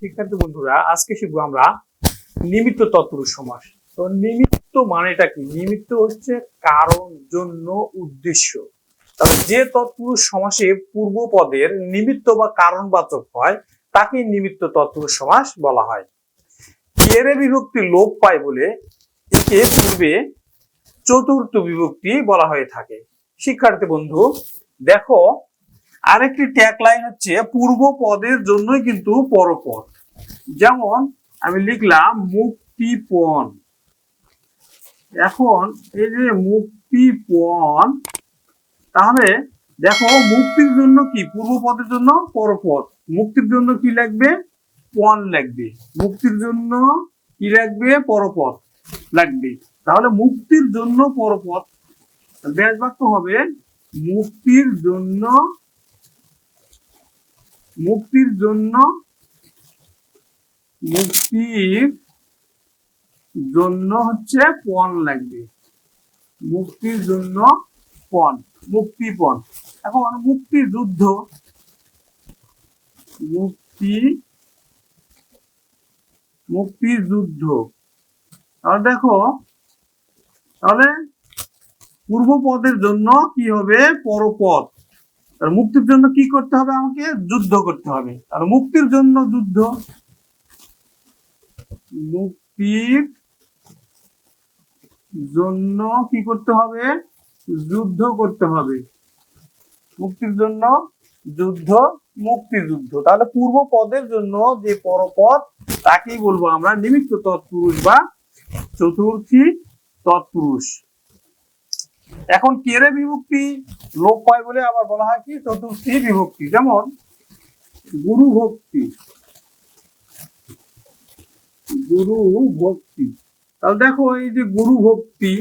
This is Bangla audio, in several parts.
শিক্ষার্থী বন্ধুরা, আজকে শিখব আমরা নিমিত্ত তৎপুরুষ সমাস। তো নিমিত্ত মানেটা কি? নিমিত্ত হচ্ছে কারণ, জন্য, উদ্দেশ্য। যে তৎপুরুষ সমাসে পূর্ব পদের নিমিত্ত বা কারণবাচক হয় তাকে নিমিত্ত তৎপুরুষ সমাস বলা হয়। এরে বিভক্তি লোপ পায় বলে একে পূর্বে চতুর্থ বিভক্তি বলা হয়ে থাকে। শিক্ষার্থী বন্ধু, দেখো আরেকটি ট্যাগ লাইন হচ্ছে পূর্ব পদের জন্যই কিন্তু পরপদ যেমন আমি লিখলাম মুক্তিপণ। এখন এই যে মুক্তিপণ, তাহলে দেখো মুক্তির জন্য কি? পূর্ব পদের জন্য পরপদ মুক্তির জন্য কি লাগবে? পণ লাগবে। মুক্তির জন্য কি লাগবে? পরপদ লাগবে। তাহলে মুক্তির জন্য পরপদ ব্যাস বাক্য হবে মুক্তির জন্য মুক্তির জন্য মুক্তির জন্য হচ্ছে পণ লাগবে। মুক্তির জন্য পণ মুক্তিপণ এখন মুক্তি যুদ্ধ। মুক্তি মুক্তি যুদ্ধ। তাহলে দেখো, তাহলে পূর্ব পদের জন্য কি হবে? পরপদ আর মুক্তির জন্য কি করতে হবে আমাকে? যুদ্ধ করতে হবে। আর মুক্তির জন্য যুদ্ধ। মুক্তির জন্য কি করতে হবে? যুদ্ধ করতে হবে। মুক্তির জন্য যুদ্ধ, মুক্তিযুদ্ধ। তাহলে পূর্ব পদের জন্য যে পরপদ তাকেই বলব আমরা নিমিত্ত তৎপুরুষ বা চতুর্থী তৎপুরুষ। এখন কেরে বিভক্তি? লোপ পায় বলে আবার বলা হয় কি? চতুর্থী বিভক্তি। যেমন, গুরু ভক্তি। গুরু ভক্তি। তাহলে দেখো, এই যে গুরু ভক্তি,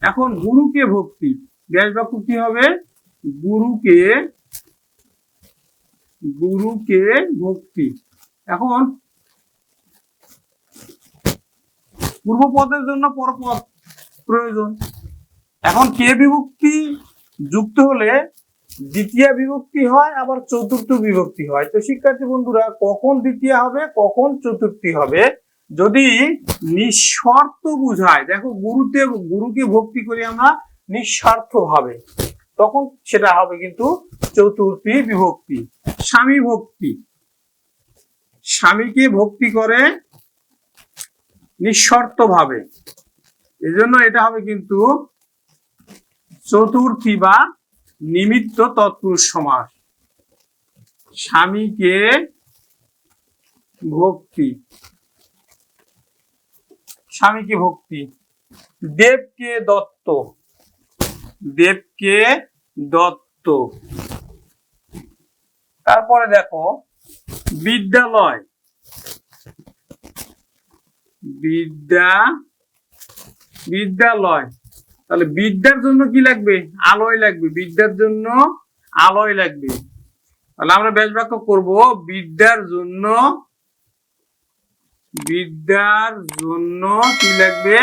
এখন গুরুকে ভক্তি। ব্যাস বাক্য কি হবে? গুরুকে গুরুকে ভক্তি। এখন পূর্ব পদের জন্য পরপদ প্রয়োজন। এখন কে বিভক্তি যুক্ত হলে দ্বিতীয় বিভক্তি হয়, আবার চতুর্থ বিভক্তি হয়। তো শিক্ষার্থী বন্ধুরা, কখন দ্বিতীয় হবে, কখন চতুর্থী হবে? যদি নিঃস্বার্থ বুঝায়, দেখো গুরুতে, গুরুকে ভক্তি করি আমরা, নিঃস্বার্থ ভাবে তখন সেটা হবে কিন্তু চতুর্থী বিভক্তি, স্বামী ভক্তি। স্বামীকে ভক্তি করে নিঃশর্ত ভাবে এজন্য এটা হবে কিন্তু চতুর্থী বা নিমিত্ত তৎপুরুষ সমাস স্বামীকে ভক্তি। স্বামীকে ভক্তি। দেবকে দত্ত। দেবকে দত্ত। তারপরে দেখো, বিদ্যালয়। বিদ্যা বিদ্যালয়। তাহলে বিদ্যার জন্য কি লাগবে? আলোয় লাগবে। বিদ্যার জন্য আলোয় লাগবে। তাহলে আমরা ব্যাস বাক্য করব, বিদ্যার জন্য বিদ্যার জন্য কি লাগবে?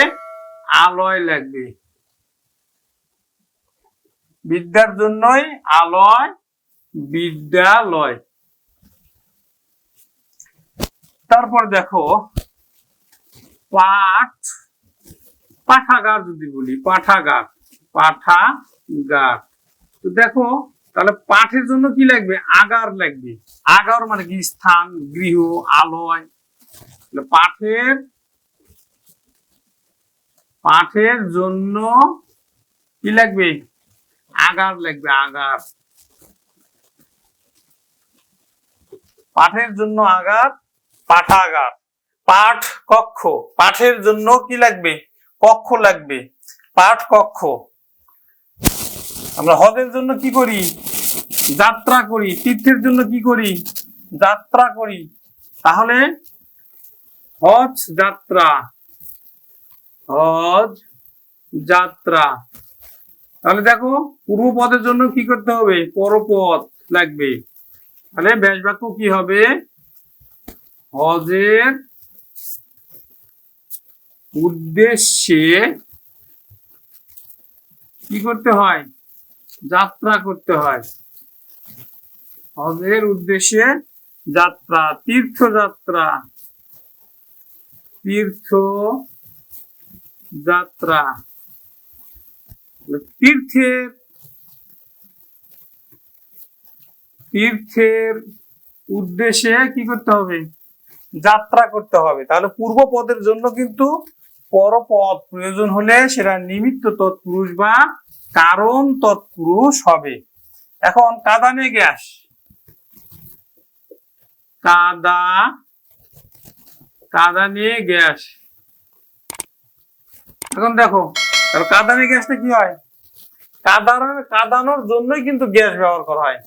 আলোয় লাগবে। বিদ্যার জন্যই আলয়, বিদ্যালয়। তারপর দেখো, পাঠ পাঠাগার যদি বলি, পাঠাগার পাঠাগার। তো দেখো, তাহলে পাঠের জন্য কি লাগবে? আগার লাগবে। আগার মানে কি? স্থান, গৃহ, আলয়। পাঠের পাঠের জন্য কি লাগবে? আগার লাগবে, আগার। পাঠের জন্য আগার, পাঠাগার। পাঠ কক্ষ পাঠের জন্য কি লাগবে? কক্ষ লাগবে, পাঠ কক্ষ। আমরা হজের জন্য কি করি? যাত্রা করি, তীর্থের জন্য কি করি? যাত্রা করি। তাহলে হজ যাত্রা হজ যাত্রা। তাহলে দেখো পূর্ব পদের জন্য কি করতে হবে? পরপদ লাগবে। তাহলে ব্যাস বাক্য কি হবে? হজের উদ্দেশ্যে কি করতে হয়? যাত্রা করতে হয়। হজের উদ্দেশ্যে যাত্রা, তীর্থযাত্রা। তীর্থ যাত্রা তীর্থের তীর্থের উদ্দেশ্যে কি করতে হবে? যাত্রা করতে হবে। তাহলে পূর্ব পদের জন্য কিন্তু পরপদ প্রয়োজন হলে সেটা নিমিত্ত তৎপুরুষ বা কারণ তৎপুরুষ হবে। এখন কাদানে গ্যাস। কাদা, কাদানে গ্যাস। এখন দেখো কাদানে গ্যাসটা কি হয়? কাদানোর কাদানোর জন্যই কিন্তু গ্যাস ব্যবহার করা হয়।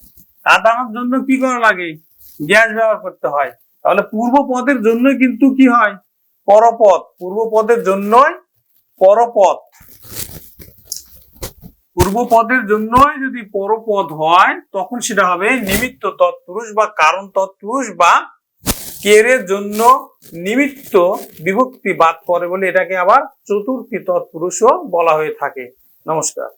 কাদানোর জন্য কি করা লাগে? গ্যাস ব্যবহার করতে হয়। তাহলে পূর্ব পদের জন্যই কিন্তু কি হয়? পরপদ পূর্ব পদের জন্যই পরপদ পূর্ব পদের জন্যই যদি পরপদ হয়, তখন সেটা হবে নিমিত্ত তৎপুরুষ বা কারণ তৎপুরুষ বা কেরের জন্য নিমিত্ত বিভক্তি বাদ পড়ে বলে এটাকে আবার চতুর্থী তৎপুরুষও বলা হয়ে থাকে। নমস্কার।